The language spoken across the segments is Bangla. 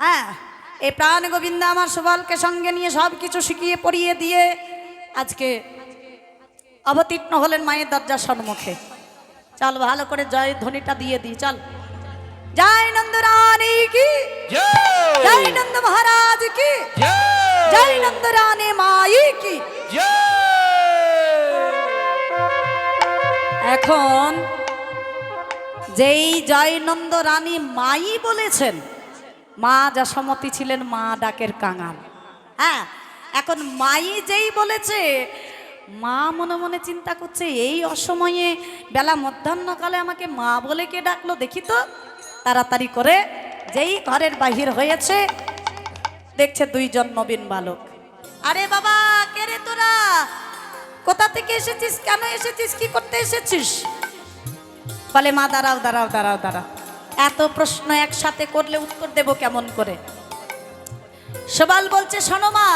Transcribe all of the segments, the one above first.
হ্যাঁ এই প্রাণ গোবিন্দ আমার সুবলকে সঙ্গে নিয়ে সব কিছু শিখিয়ে পড়িয়ে দিয়ে আজকে অবতীর্ণ হলেন মায়ের দরজার সম্মুখে। চল ভালো করে জয় ধ্বনিটা দিয়ে দিই চল। জয় নন্দ রানী কি? জয়! নন্দ মহারাজ কি? জয়! নন্দ রানী মাই কি? এখন যেই জয়নন্দ রানী মাই বলেছেন মা যশমতী ছিলেন মা ডাকের কাঙাল। হ্যাঁ এখন মাই যেই বলেছে, মা মনে মনে চিন্তা করছে, এই অসময়ে বেলা মধ্যাহ্নকালে আমাকে মা বলে কে ডাকলো দেখি তো? তাড়াতাড়ি করে যেই ঘরের বাহির হয়েছে, দেখছে দুইজন নবীন বালক। আরে বাবা, কে রে তোরা? কোথা থেকে এসেছিস? কেন এসেছিস? কি করতে এসেছিস? বলে, মা, দাঁড়াও দাঁড়াও দাঁড়াও দাঁড়াও। এত প্রশ্ন একসাথে করলে উত্তর দেব কেমন করে? সবাল বলছে, শোনো মা,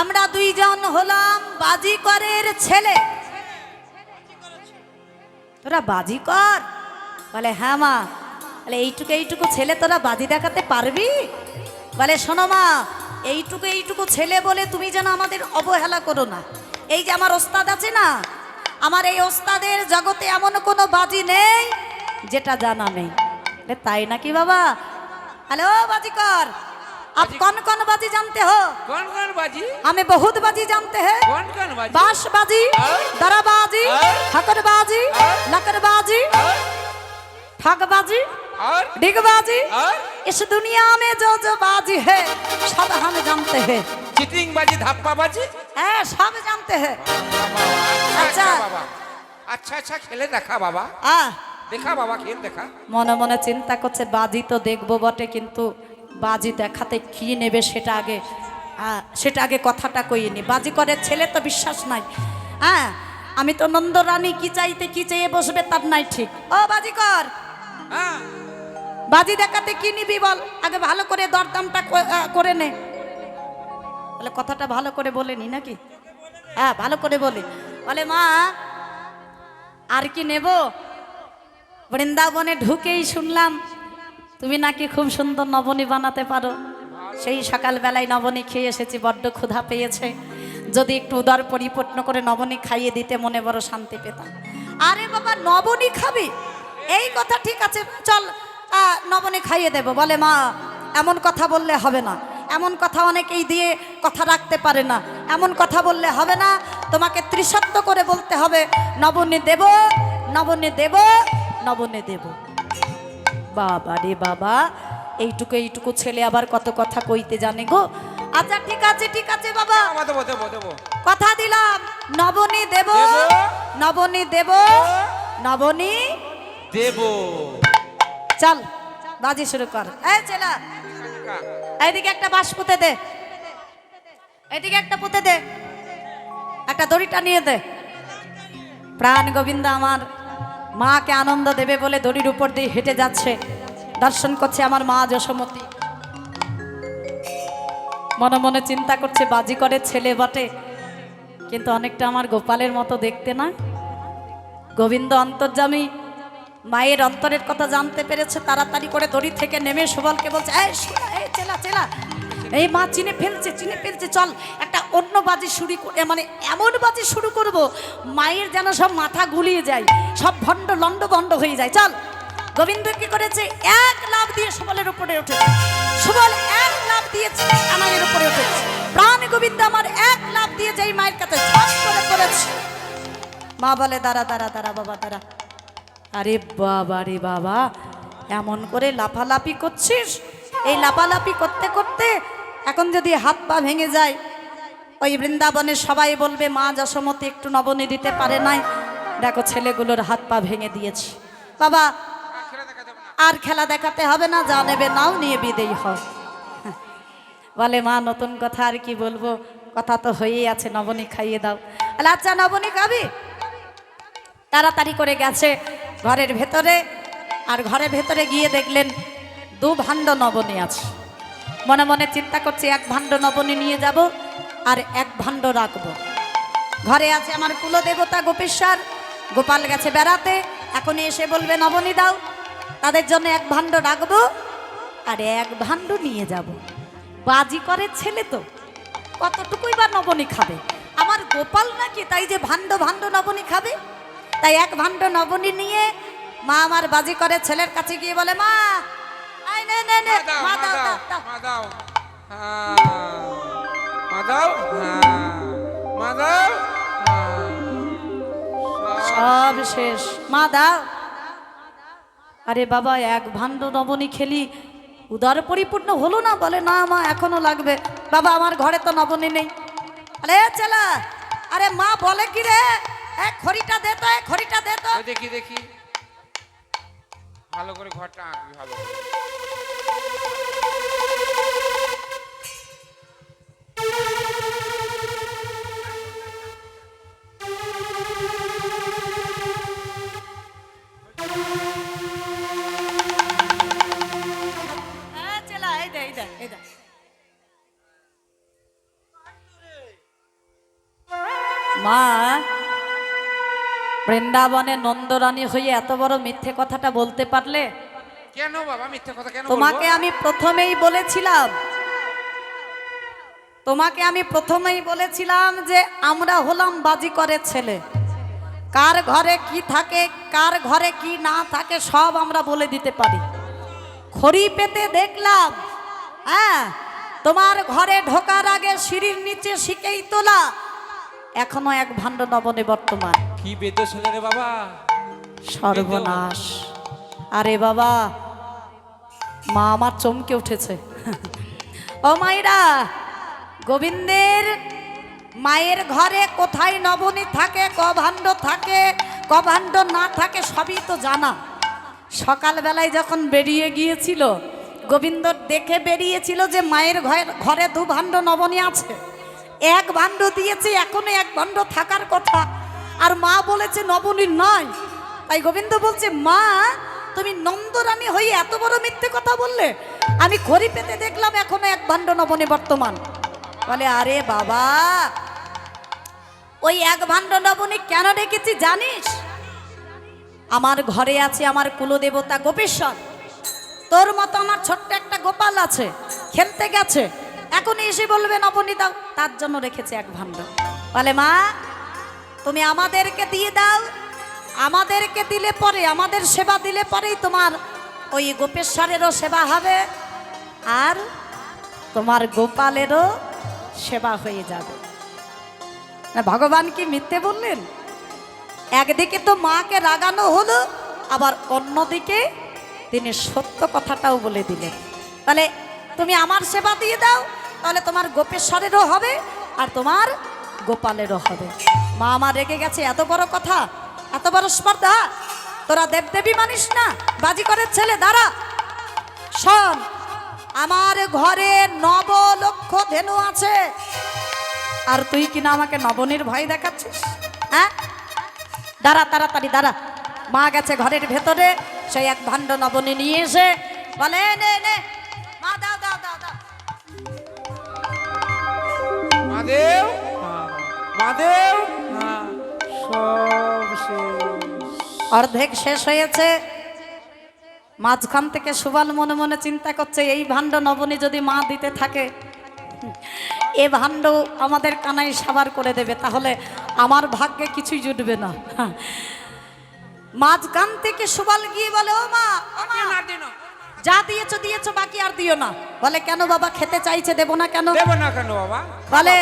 আমরা দুইজন হলাম বাজিকরের ছেলে। তোরা বাজি কর? বলে হ্যাঁ মা। বলে, এইটুকু এইটুকু ছেলে তোরা বাজি দেখাতে পারবি? বলে, শোনো মা, এইটুকু এইটুকু ছেলে বলে তুমি যেন আমাদের অবহেলা করো না। এই যে আমার ওস্তাদ আছে না, আমার এই ওস্তাদের জগতে এমন কোনো বাজি নেই যেটা জানা নেই বলে, তাই নাকি বাবা হ্যালো বাজিকর আপ কন কন বাজি জানতে হো कौन कौन बाजी हमें बहुत बाजी जानते हैं कौन कौन बाजी बांस बाजी और? दरा बाजी और? हकर बाजी और? लकर बाजी और ठग बाजी और डिग बाजी और इस दुनिया में जो जो बाजी है सब हम जानते हैं चिटिंग बाजी धप्पा बाजी है सब जानते हैं अच्छा अच्छा। अच्छा बाबा अच्छा अच्छा खेले देखा बाबा आ দেখা বাবা খেয়ে দেখা। মনে মনে চিন্তা করছে বাজি তো দেখব বটে কিন্তু বাজি দেখাতে কি নেবে সেটা আগে সেটা আগে কথাটা কইনি। বাজি করে ছেলে তো বিশ্বাস নাই। হ্যাঁ আমি তো নন্দরানী কি চাইতে কি চেয়ে বসবে তার নাই ঠিক। ও বাজি কর। বাজি দেখাতে কি নিবি বল? আগে ভালো করে দরদামটা করে নে। বলে কথাটা ভালো করে বলেনি নাকি? হ্যাঁ ভালো করে বলি। বলে মা আর কি নেব? বৃন্দাবনে ঢুকেই শুনলাম, তুমি নাকি খুব সুন্দর নবনী বানাতে পারো। সেই সকালবেলায় নবনী খেয়ে এসেছি, বড্ড ক্ষুধা পেয়েছে। যদি একটু উদর পরিপূর্ণ করে নবনী খাইয়ে দিতে মনে বড় শান্তি পেতাম। আরে বাবা, নবনী খাবি? এই কথা ঠিক আছে, চল নবনী খাইয়ে দেব। বলে, মা, এমন কথা বললে হবে না। এমন কথা অনেকেই দিয়ে কথা রাখতে পারে না। এমন কথা বললে হবে না। তোমাকে ত্রিসত্য করে বলতে হবে, নবনী দেব নবনী দেব নবনে দেব। বাবা রে বাবা এইটুকু এইটুকু ছেলে আবার কত কথা কইতে জানে গো। আচ্ছা ঠিক আছে ঠিক আছে বাবা। কথা দিলাম। নবনী দেব নবনী দেব নবনী দেব। চল বাজি শুরু কর। এই ছেলা এইদিকে একটা বাঁশ পুঁতে দে। এদিকে একটা পুঁতে দে। একটা দড়ি টানিয়ে দে। প্রাণ গোবিন্দ আমার। মাকে আনন্দ দেবে বলে দড়ির উপর দিয়ে হেঁটে যাচ্ছে। দর্শন করছে আমার মা যশোমতী। মনে মনে চিন্তা করছে, বাজি করে ছেলে বটে। কিন্তু অনেকটা আমার গোপালের মতো দেখতে না। গোবিন্দ অন্তর্জামী মায়ের অন্তরের কথা জানতে পেরেছে, তাড়াতাড়ি করে দড়ি থেকে নেমে সুবলকে বলছে এই, চেলা চেলা এই মা চিনে ফেলছে চিনে ফেলছে, চল, একটা অন্য বাজি শুরু মানে এমন বাজি শুরু করব, মায়ের যেন সব মাথা গুলিয়ে যায়, সব ভণ্ড লন্ড ভণ্ড হয়ে যায়। চল, গোবিন্দ কি করেছে? এক লাভ দিয়ে সুবলের উপরে উঠেছে সুবল এক লাভ দিয়েছে, আমাদের উপরে উঠেছে প্রাণ গোবিন্দ আমার এক লাভ দিয়ে যেই মায়ের কাছে করে করেছে। মা বলে, দাঁড়া দাঁড়া দাঁড়া, বাবা, দাঁড়া। আরে বাবা রে বাবা, এমন করে লাফালাফি করছিস? এই লাফালাফি করতে করতে এখন যদি হাত পা ভেঙে যায়, ওই বৃন্দাবনে সবাই বলবে, মা, যশোমতি একটু নবনী দিতে পারে নাই। দেখো, ছেলেগুলোর হাত পা ভেঙে দিয়েছি। বাবা, আর খেলা দেখাতে হবে না, যা নেবে নাও, নিয়ে বিদেই হ বলে, মা, নতুন কথা আর কি বলব? কথা তো হয়েই আছে, নবনী খাইয়ে দাও। আচ্ছা নবনী খাবি? তাড়াতাড়ি করে গেছে ঘরের ভেতরে, আর ঘরের ভেতরে গিয়ে দেখলেন দু ভাণ্ড নবনী আছে। মনে মনে চিন্তা করছি, এক ভাণ্ড নবনী নিয়ে যাব আর এক ভাণ্ড রাখব। ঘরে আছে আমার কুলদেবতা গোপেশ্বর। গোপাল গেছে বেড়াতে, এখনই এসে বলবে, নবনী দাও, তাদের জন্য এক ভাণ্ড রাখব আর এক ভাণ্ড নিয়ে যাব। বাজি করে ছেলে তো, কতটুকুই বা নবনী খাবে? আমার গোপাল নাকি তাই যে ভাণ্ড ভাণ্ড নবনী খাবে? তাই এক ভাণ্ড নবনী নিয়ে মা আমার বাজি করে ছেলের কাছে গিয়ে বলে, মা নে নে নে মা দাও মা মা দাও দাও। দাও মা দাও হ্যাঁ। মা দাও হ্যাঁ। মা দাও হ্যাঁ। সব শেষ। মা দাও। আরে বাবা এক ভাণ্ড নবনী খেলি উদার পরিপূর্ণ হলো না? বলে না মা এখনও লাগবে। বাবা আমার ঘরে তো নবনী নেই। আরে চেলা আরে মা বলে কি রে? এক খড়িটা দে তো এক খড়িটা দে তো। দেখি দেখি। ভালো করে ঘরটা আঁকবি ভালো করে। বৃন্দাবনে নন্দরানী হয়ে এত বড় মিথ্যে কথাটা বলতে পারলে? কেন বাবা মিথ্যা কথা কেন তোমাকে আমি প্রথমেই বলেছিলাম। তোমাকে আমি প্রথমেই বলেছিলাম যে আমরা হলাম বাজি করে ছেলে। কার ঘরে কি থাকে কার ঘরে কি না থাকে সব আমরা বলে দিতে পারি। খড়ি পেতে দেখলাম হ্যাঁ তোমার ঘরে ঢোকার আগে সিঁড়ির নিচে শিখেই তোলা। এখনও এক ভাণ্ড নবনে বর্তমান। কি বেদ ছেলে রে বাবা? সর্বনাশ। আরে বাবা, মা আমার চমকে উঠেছে। ও মায়েরা, গোবিন্দের মায়ের ঘরে কোথায় নবনী থাকে, কভাণ্ড থাকে, কভাণ্ড না থাকে, সবই তো জানা। সকালবেলায় যখন বেরিয়ে গিয়েছিল, গোবিন্দ দেখে বেরিয়েছিল যে মায়ের ঘরে ঘরে দু ভাণ্ড নবনী আছে। এক ভাণ্ড দিয়েছে, এখনও এক ভাণ্ড থাকার কথা। আর মা বলেছে নবনী নয়। তাই গোবিন্দ বলছে, মা, তুমি নন্দরানী হয়ে এত বড় মিথ্যে কথা বললে। আমি খড়ি পেতে দেখলাম এখনও এক ভাণ্ড নবনী বর্তমান। বলে, আরে বাবা, ওই এক ভাণ্ড নবনী কেন রেখেছি জানিস? আমার ঘরে আছে আমার কুলদেবতা গোপেশ্বর। তোর মতো আমার ছোট্ট একটা গোপাল আছে, খেলতে গেছে। এখন এসে বলবে, নবনী, দাও তার জন্য রেখেছে এক ভাণ্ড। বলে, মা তুমি আমাদেরকে দিয়ে দাও। আমাদেরকে দিলে পরে, আমাদের সেবা দিলে পরেই তোমার ওই গোপেশ্বরেরও সেবা হবে আর তোমার গোপালেরও সেবা হয়ে যাবে। ভগবান কি মিথ্যে বললেন? একদিকে তো মাকে রাগানো হলো, আবার অন্যদিকে তিনি সত্য কথাটাও বলে দিলেন। তাহলে তুমি আমার সেবা দিয়ে দাও, তাহলে তোমার গোপেশ্বরেরও হবে আর তোমার গোপালেরও হবে মা আমার রেগে গেছে, এত বড় কথা, এত বড় স্পর্ধা। তোরা দেবদেবী মানিস না, বাজি করে ছেলে, দাঁড়া। শোন, আমার ঘরে নব লক্ষ ধেনু আছে। আর তুই কিনা আমাকে নবনীর ভয় দেখাচ্ছিস? হ্যাঁ? দাঁড়া, তাড়াতাড়ি, দাঁড়া। মা গেছে ঘরের ভেতরে সেই এক ভাণ্ড নবনী নিয়ে এসে বলে নে নে। মা, দাও দাও দাও দাও। মাদেও মাদেও হ্যাঁ। সব শেষ। অর্ধেক শেষ হয়েছে। মাঝখান থেকে সুবাল মনে মনে চিন্তা করছে এই ভাণ্ড নবনী যদি মা দিতে থাকে এ ভাণ্ড আমাদের কানাই সাবার করে দেবে তাহলে আমার ভাগ্যে কিছুই জুটবে না। মাঝখান থেকে সুবাল গিয়ে বলে ও মা ও মা, যা দিয়েছ দিয়েছ বাকি আর দিও না। বলে কেন বাবা খেতে চাইছে দেবো না কেন? দেব না কেন বাবা? বলে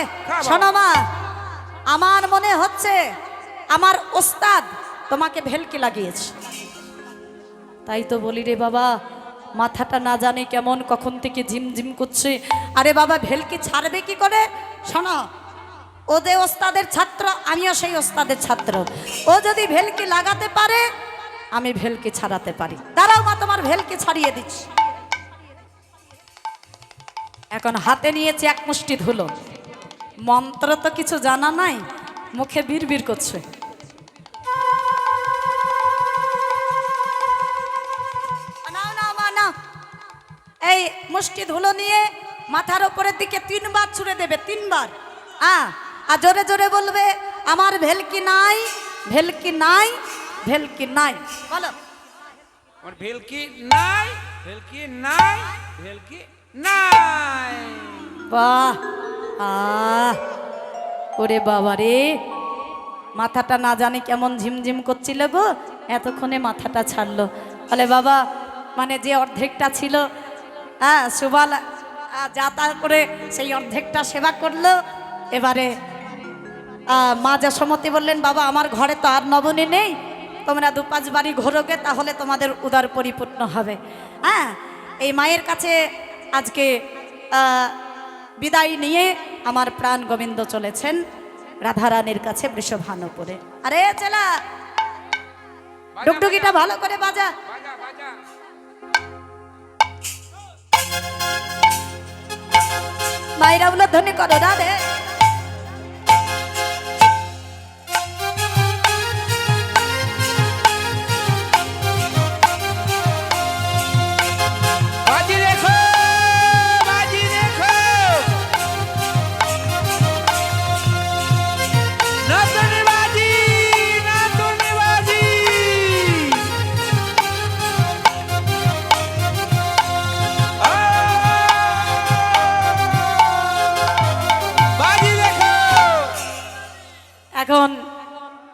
শোনো মা আমার মনে হচ্ছে আমার ওস্তাদ তোমাকে ভেলকি লাগিয়েছে। তাই তো বলি রে বাবা, মাথাটা না জানি কেমন, কখন থেকে ঝিমঝিম করছে। আরে বাবা, ভেলকি ছাড়বে কি করে? শোনো, ও যে ওস্তাদের ছাত্র, আমিও সেই ওস্তাদের ছাত্র। ও যদি ভেলকি লাগাতে পারে, আমি ভেলকি ছাড়াতে পারি। দাঁড়াও মা, তোমার ভেলকি ছাড়িয়ে দিচ্ছি। এখন হাতে নিয়েছে এক মুষ্টি ধুলো। মন্ত্র তো কিছু জানা নাই মুখে বিড়বিড় করছে। এই মুষ্টি ধুলো নিয়ে মাথার ওপরের দিকে তিনবার ছুঁড়ে দেবে তিনবার। হ্যাঁ আর জোরে জোরে বলবে আমার ভেলকি নাই ভেলকি নাই ভেলকি নাই। বলো। আমার ভেলকি নাই ভেলকি নাই ভেলকি নাই। বাহ! আহ ওরে বাবা রে। মাথাটা না জানি কেমন ঝিমঝিম করছিল গো এতক্ষণে মাথাটা ছাড়লো। বলে বাবা মানে যে অর্ধেকটা ছিল হ্যাঁ সুবাল আহ, যা তা করে সেই অর্ধেকটা সেবা করল। এবারে মা যশোমতি বললেন বাবা আমার ঘরে তো আর নবনী নেই তোমরা দু পাঁচ বাড়ি ঘোরোগে তাহলে তোমাদের উদার পরিপূর্ণ হবে। হ্যাঁ এই মায়ের কাছে আজকে বিদায় নিয়ে আমার প্রাণ গোবিন্দ চলেছেন রাধারানীর কাছে বৃষভানুপুরে আরে চেলা ডুকডুকিটা ভালো করে বাজা। মায়েরা ধনী করো রাধে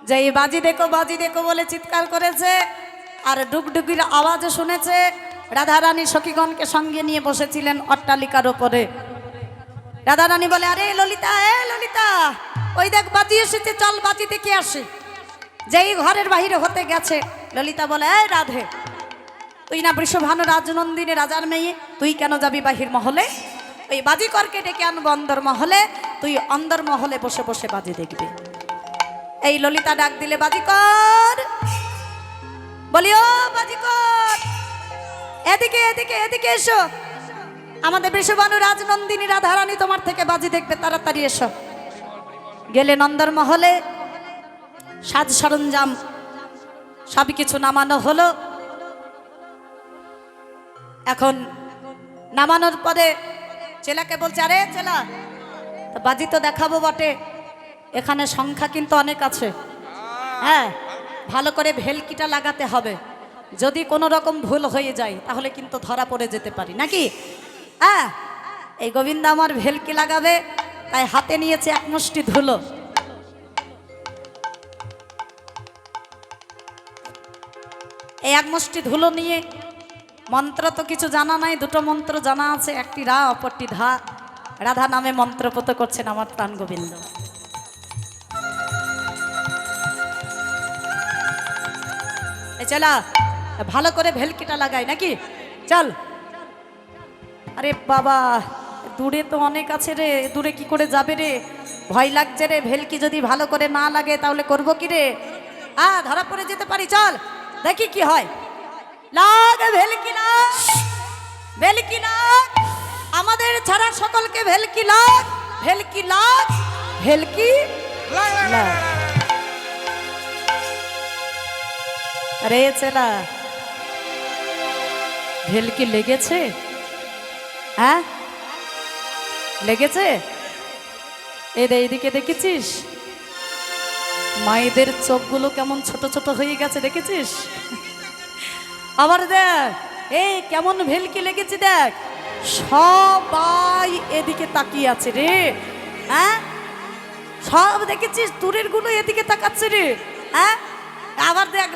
যে এই বাজি দেখো বাজি দেখো বলে চিৎকার করেছে আর ডুগডুগির আওয়াজও শুনেছে। রাধারানী সখীগণকে সঙ্গে নিয়ে বসেছিলেন অট্টালিকার ওপরে। রাধারানী বলে, আরে, ললিতা, এ, ললিতা, ওই দেখ, বাজি এসেছে, চল বাজি দেখে আসি। যেই ঘরের বাহিরে হতে গেছে, ললিতা বলে এ রাধে, তুই না বৃষভানু রাজনন্দিনী রাজার মেয়ে, তুই কেন যাবি বাহির মহলে? ওই বাজিকরকে ডেকে আনব অন্দর মহলে, তুই অন্দর মহলে বসে বসে বাজি দেখবি। এই ললিতা ডাক দিলে বাজিকর বলি ও বাজিকর এদিকে এদিকে এদিকে এসো। আমাদের বিশ্ববানু রাজনন্দিনী রাধারানী তোমার থেকে বাজি দেখবে, তাড়াতাড়ি এসো। গেলে নন্দর মহলে, সাজ সরঞ্জাম সব কিছু নামানো হলো। এখন নামানোর পরে চেলাকে বলছে, আরে তা বাজি তো দেখাবো বটে। এখানে সংখ্যা কিন্তু অনেক আছে। হ্যাঁ ভালো করে ভেলকিটা লাগাতে হবে। যদি কোনো রকম ভুল হয়ে যায়, তাহলে কিন্তু ধরা পড়ে যেতে পারি, নাকি? হ্যাঁ এই গোবিন্দ আমার ভেলকি লাগাবে, তাই হাতে নিয়েছে এক মুষ্টি ধুলো। এই এক মুষ্টি ধুলো নিয়ে মন্ত্র তো কিছু জানা নাই, দুটো মন্ত্র জানা আছে, একটি রা, অপরটি ধা। রাধা নামে মন্ত্রপত করছেন আমার প্রাণ গোবিন্দ। চলা ভালো করে ভেলকিটা লাগাই নাকি চল আরে বাবা দূরে তো অনেক আছে রে দূরে কি করে যাবে রে ভয় লাগছে রে ভেলকি যদি ভালো করে না লাগে তাহলে করব কি রে আ ধরা পড়ে যেতে পারি চল দেখি কি হয় লাগ ভেলকি ভেলকি আমাদের ছাড়া সকলকে ভেলকি লাগ ভেলকি লাগ ভেলকি লাগ, আরে চেলা। ভেলকি লেগেছে? হ্যাঁ? লেগেছে? এ রে এইদিকে দেখেছিস? মায়েদের চোখগুলো কেমন ছোট ছোট হয়ে গেছে, দেখেছিস? আবার দেখ, এই কেমন ভেলকি লেগেছে দেখ। সবাই এদিকে তাকিয়ে আছে রে। হ্যাঁ? সব দেখেছিস? দূরেরগুলো এদিকে তাকাচ্ছে রে। হ্যাঁ? আবার দেখ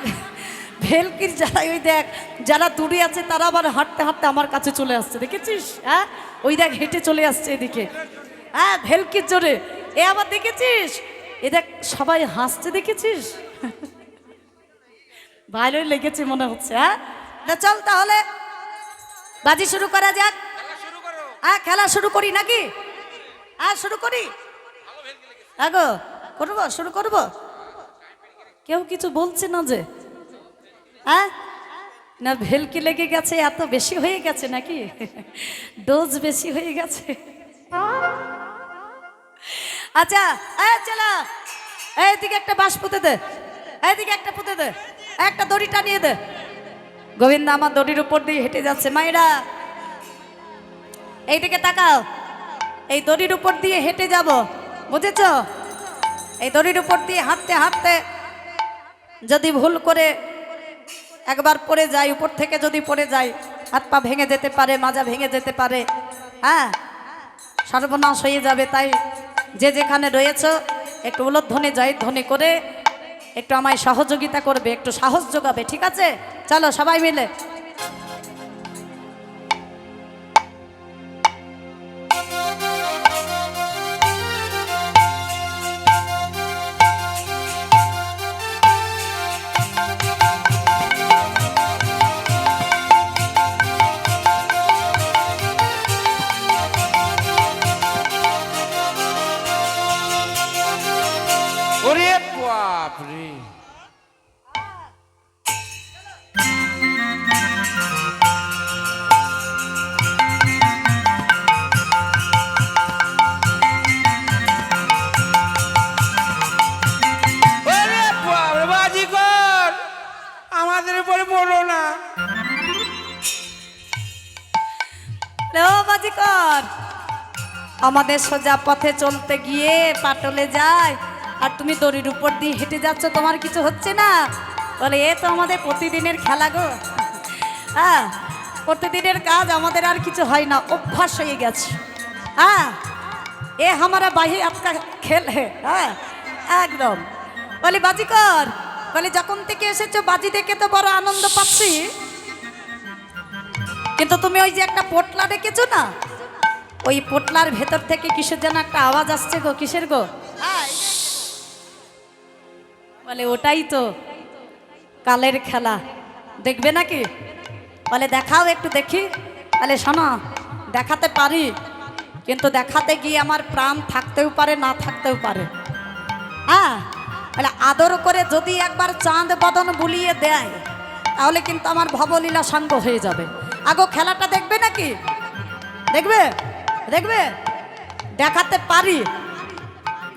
ভেলকির যারা ওই দেখ যারা দূরে আছে তারা আবার হাঁটতে হাঁটতে আমার কাছে চলে আসছে দেখেছিস? হ্যাঁ? ওই দেখ হেঁটে চলে আসছে এদিকে। হ্যাঁ ভেলকির জোরে। এ আবার দেখেছিস? এ দেখ সবাই হাসছে দেখেছিস? ভালোই লেগেছে মনে হচ্ছে হ্যাঁ? চল তাহলে বাজি শুরু করা যাক। হ্যাঁ খেলা শুরু করি নাকি? হ্যাঁ শুরু করি। হ্যাঁ গো করব শুরু করব? কেউ কিছু বলছে না যে? হ্যাঁ না, ভেলকি লেগে গেছে, এত বেশি হয়ে গেছে নাকি? ডোজ বেশি হয়ে গেছে। আচ্ছা এই চলা, এইদিকে একটা বাঁশ পুঁতে দে, এইদিকে একটা পুঁতে দে, একটা দড়িটা নিয়ে দে। গোবিন্দ আমার দড়ির উপর দিয়ে হেঁটে যাচ্ছে। মায়েরা, এইদিকে তাকাও, এই দড়ির উপর দিয়ে হেঁটে যাব, বুঝেছ? এই দড়ির উপর দিয়ে হাঁটতে হাঁটতে যদি ভুল করে একবার পড়ে যায়, উপর থেকে যদি পড়ে যায়, হাত পা ভেঙে যেতে পারে, মাজা ভেঙে যেতে পারে হ্যাঁ? সর্বনাশ হয়ে যাবে, তাই যে যেখানে রয়েছ, একটু উলোধ্বনি, জয়ধ্বনি করে একটু আমায় সহযোগিতা করবে, একটু সাহস যোগাবে, ঠিক আছে? চলো সবাই মিলে। আমাদের সোজা পথে চলতে গিয়ে পাটলে যায়। আর তুমি দড়ির উপর দিয়ে হেঁটে যাচ্ছ, তোমার কিছু হচ্ছে না? বলে, এ তো আমাদের প্রতিদিনের খেলা গো। হ্যাঁ প্রতিদিনের কাজ আমাদের আর কিছু হয় না, অভ্যাস হয়ে গেছে। হ্যাঁ এ হামারা বাহি আপকা খেল হ্যাঁ একদম। বলি বাজিকর বলে, যখন থেকে এসেছ, বাজি দেখে তো বড় আনন্দ পাচ্ছি। কিন্তু তুমি ওই যে একটা পোটলা দেখেছ না ওই পোটলার ভেতর থেকে কিসের যেন একটা আওয়াজ আসছে গো, কিসের গো? বলে, ওটাই তো কালের খেলা। দেখবে নাকি? বলে, দেখাও একটু দেখি। বলে, শোনো, দেখাতে পারি, কিন্তু দেখাতে গিয়ে আমার প্রাণ থাকতেও পারে, না থাকতেও পারে। হ্যাঁ? বলে, আদর করে যদি একবার চাঁদ বদন বুলিয়ে দেয়, তাহলে কিন্তু আমার ভবলীলা সাঙ্গ হয়ে যাবে। আগো, খেলাটা দেখবে নাকি? দেখবে? দেখবে? দেখাতে পারি।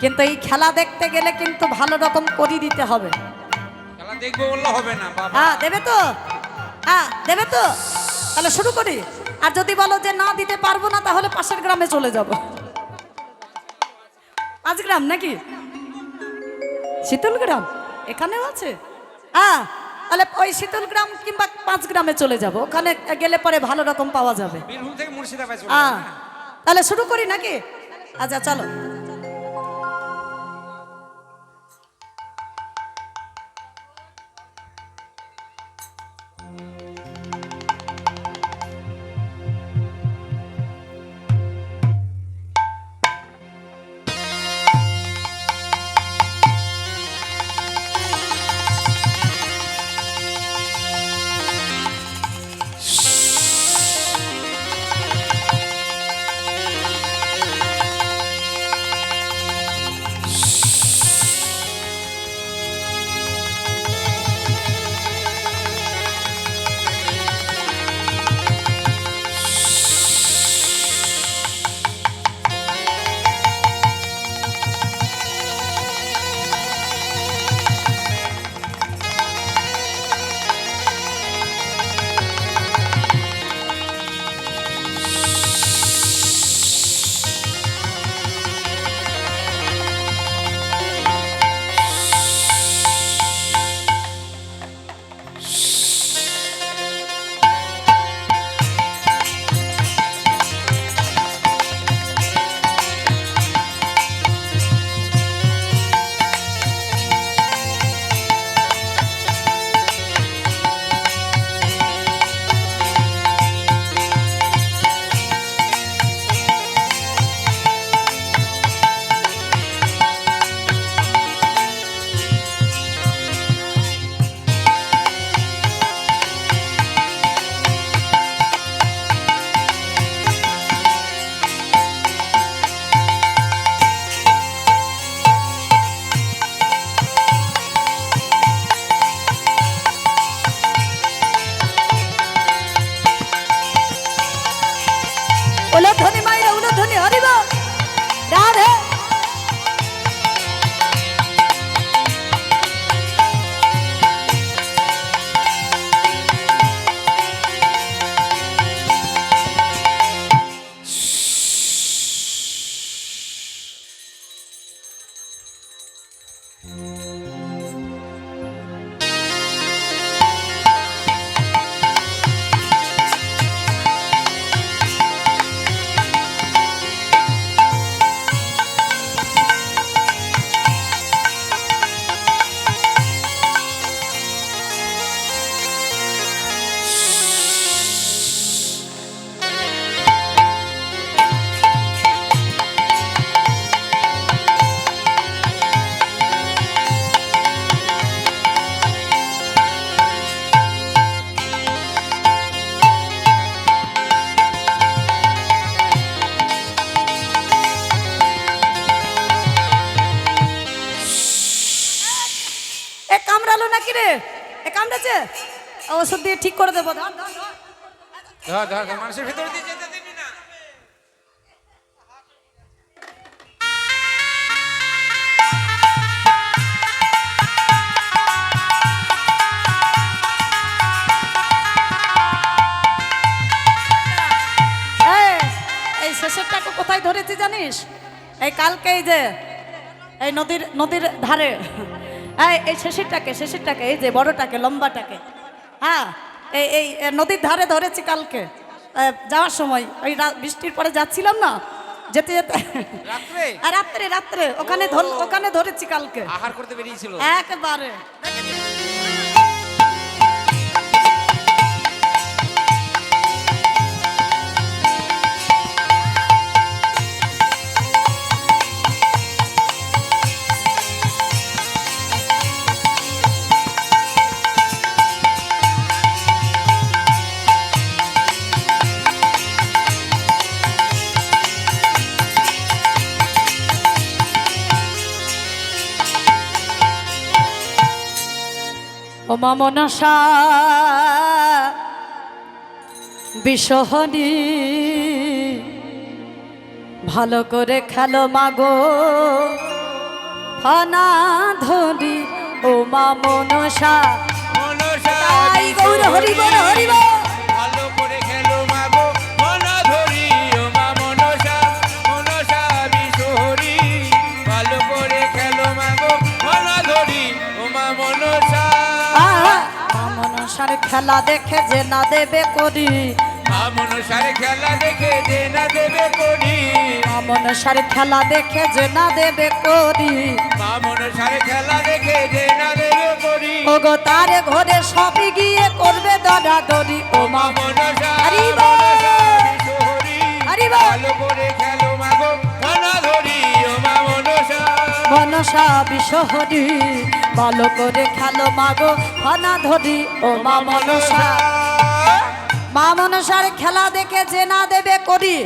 কিন্তু এই খেলা দেখতে গেলে কিন্তু ভালো রকম করি দিতে হবে। খেলা দেখব বললে হবে না হ্যাঁ দেবে তো? হ্যাঁ দেবে তো? তাহলে শুরু করি। আর যদি বলো যে না দিতে পারব না তাহলে পাশের গ্রামে চলে যাব। পাঁচ গ্রাম নাকি? শীতল গ্রাম? এখানেও আছে? হ্যাঁ তাহলে ওই শীতল গ্রাম কিংবা পাঁচ গ্রামে চলে যাব। ওখানে গেলে পরে ভালো রকম পাওয়া যাবে। হ্যাঁ? তাহলে শুরু করি নাকি? আচ্ছা চলো। দিয়ে ঠিক করে দেবো ধর, ধর, মানুষের ভিতর দিয়ে যেতে দিবি না। শেষেরটাকে কোথায় ধরেছি জানিস? এই কালকে এই যে এই নদীর নদীর ধারে। এই এই শেষেরটাকে শেষেরটাকে এই যে বড়টাকে লম্বাটাকে। হ্যাঁ এই এই নদীর ধারে ধরেছি কালকে। যাওয়ার সময়। ওই বৃষ্টির পরে যাচ্ছিলাম না যেতে যেতে। রাত্রে? আর রাত্রে রাত্রে। ওখানে ওখানে ধরেছি কালকে। আহার করতে বেরিয়েছিল। একবারে। ও মা মনসা ভালো করে খেলো মাগো। ফানা ধরি ও মা মনসা। মনসা হরি বল হরি বল। মা মনসার খেলা দেখে যে না দেবে করি। মা মনসার খেলা দেখে যে না দেবে করি। মা মনসার খেলা দেখে যে না দেবে করি। মা মনসার খেলা দেখে যে না দেবে করি। ওগো তারে ঘরে সবই গিয়ে করবে ও মা। ভালো করে খেলো মাগো ধরি ও মা মনসা মনসা বিশহরি ভালো করে খেলো মাগো, হনা ধরি, ও মা মনসা। মা মনসার খেলা দেখে যে না দেবে করি,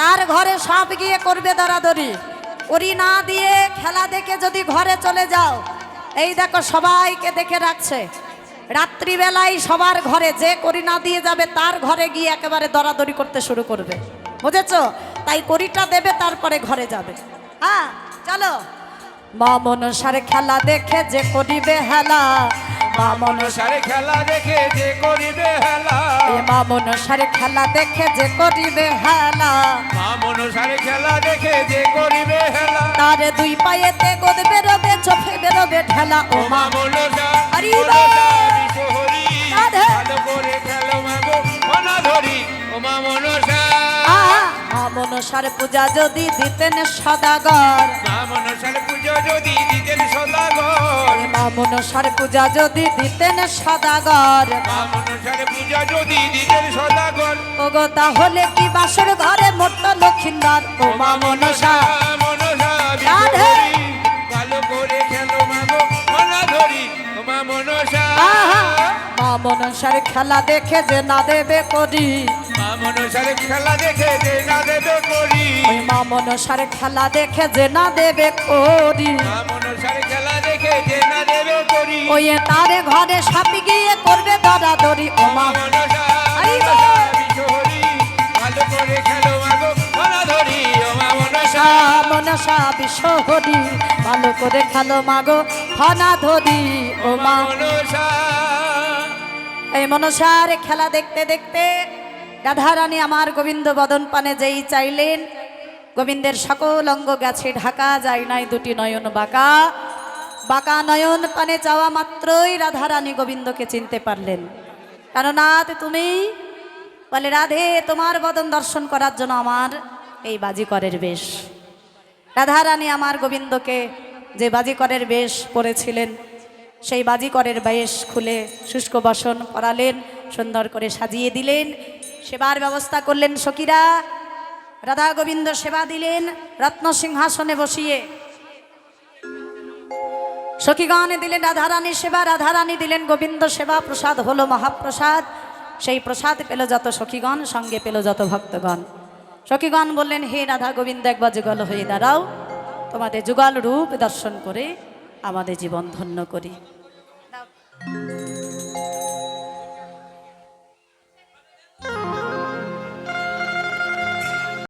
তার ঘরে সব গিয়ে করবে দরাদরি। করি না দিয়ে খেলা দেখে যদি ঘরে চলে যাও, এই দেখো সবাইকে দেখে রাখছে। রাত্রিবেলায় সবার ঘরে যে করি না দিয়ে যাবে, তার ঘরে গিয়ে একেবারে দরাদরি করতে শুরু করবে। বুঝেছ? তাই করিটা দেবে, তারপরে ঘরে যাবে। হ্যাঁ চলো। মা মনসার খেলা দেখে যে করিবে হেলা। মা মনসা মনসার খেলা দেখে যে করিবে হেলা। মা মনসার খেলা দেখে যে করিবে হেলা। মা মনসার খেলা দেখে যে করিবে হেলা। তার দুই পায়েতে গোদ বেরোবে চোখে বেরোবে ঠেলা ও মা মনসা মনা ধরি। ও মা মনসা মনসার পূজা যদি দিতেন সদাগর। মনসার পুজো যদি দিতেন সদাগর। মনসার পূজা যদি দিতেন সদাগর। মনসার পূজা যদি দিতেন সদাগর। ওগো তাহলে কি বাসর ঘরে মোট্ট লক্ষ্মীনাথ ও মা মনসা মনসা মনসার খেলা দেখে যে না দেবে করি। মনসার খেলা দেখে যে না দেবে করি। ওই মা মনসার খেলা দেখে যে না দেবে করি। মনসার খেলা দেখে যে না দেবে করি। ওই তারে ঘরে সাপি গিয়ে করবে মনা ধরি ও মা মনসা বিশ্বহরি ভালো করে খেলো মাগো ফনা ধরি ও মা। মনসা এই মনসার খেলা দেখতে দেখতে রাধারানী আমার গোবিন্দ বদন পানে যেই চাইলেন, গোবিন্দের সকল অঙ্গ গেছে ঢাকা যায় নাই দুটি নয়ন বাঁকা। বাঁকা নয়ন পানে যাওয়া মাত্রই রাধারানী গোবিন্দকে চিনতে পারলেন। কেননা তুমি? বলে, রাধে, তোমার বদন দর্শন করার জন্য আমার এই বাজিকরের বেশ। রাধারানী আমার গোবিন্দকে যে বাজিকরের বেশ পরেছিলেন সেই বাজিকরের বেশ খুলে শুষ্ক বসন পরালেন, সুন্দর করে সাজিয়ে দিলেন। সেবার ব্যবস্থা করলেন সখীরা। রাধা গোবিন্দ সেবা দিলেন, রত্ন সিংহাসনে বসিয়ে। সখীগণে দিলেন রাধারানী সেবা, রাধারানী দিলেন গোবিন্দ সেবা, প্রসাদ হলো মহাপ্রসাদ। সেই প্রসাদ পেল যত সখীগণ, সঙ্গে পেল যত ভক্তগণ। সখীগণ বললেন, হে রাধা গোবিন্দ একবার যুগল হয়ে দাঁড়াও। তোমাদের যুগল রূপ দর্শন করে আমাদের জীবন ধন্য করি। Música